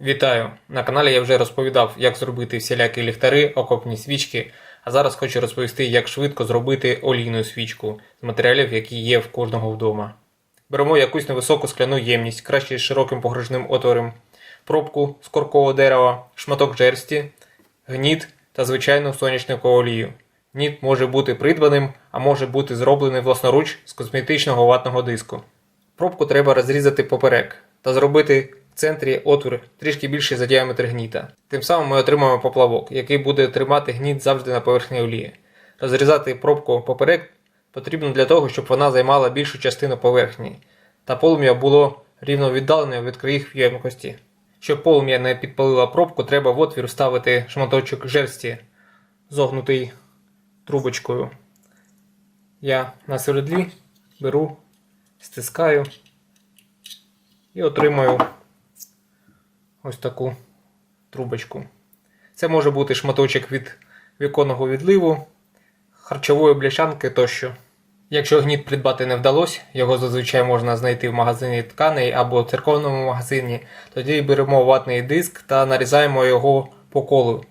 Вітаю! На каналі я вже розповідав, як зробити всілякі ліхтари, окопні свічки, а зараз хочу розповісти, як швидко зробити олійну свічку з матеріалів, які є в кожного вдома. Беремо якусь невисоку скляну ємність, краще з широким погружним отвором, пробку з коркового дерева, шматок жерсті, гніт та звичайну соняшникову олію. Гніт може бути придбаним, а може бути зроблений власноруч з косметичного ватного диску. Пробку треба розрізати поперек та зробити в центрі отвір трішки більший за діаметр гніта. Тим самим ми отримаємо поплавок, який буде тримати гніт завжди на поверхні олії. Розрізати пробку поперек потрібно для того, щоб вона займала більшу частину поверхні, та полум'я було рівно віддалене від країв ємкості. Щоб полум'я не підпалило пробку, треба в отвір вставити шматочок жерсті, зогнутий трубочкою. Я на середлі беру, стискаю і отримаю ось таку трубочку. Це може бути шматочок від віконного відливу, харчової бляшанки тощо. Якщо гніт придбати не вдалося, його зазвичай можна знайти в магазині тканей або в церковному магазині, тоді беремо ватний диск та нарізаємо його по колу.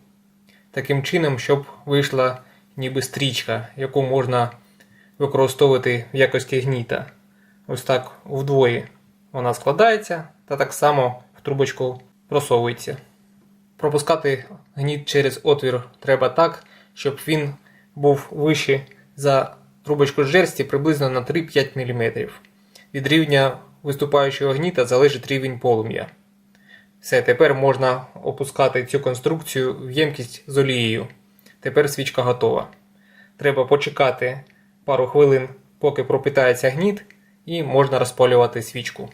Таким чином, щоб вийшла ніби стрічка, яку можна використовувати в якості гніта. Ось так вдвоє вона складається та так само в трубочку просовується. Пропускати гніт через отвір треба так, щоб він був вищий за трубочку жерсті приблизно на 3-5 мм. Від рівня виступаючого гніта залежить рівень полум'я. Все, тепер можна опускати цю конструкцію в ємкість з олією. Тепер свічка готова. Треба почекати пару хвилин, поки пропитається гніт, і можна розпалювати свічку.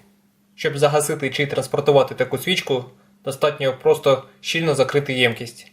Щоб загасити чи транспортувати таку свічку, достатньо просто щільно закрити ємкість.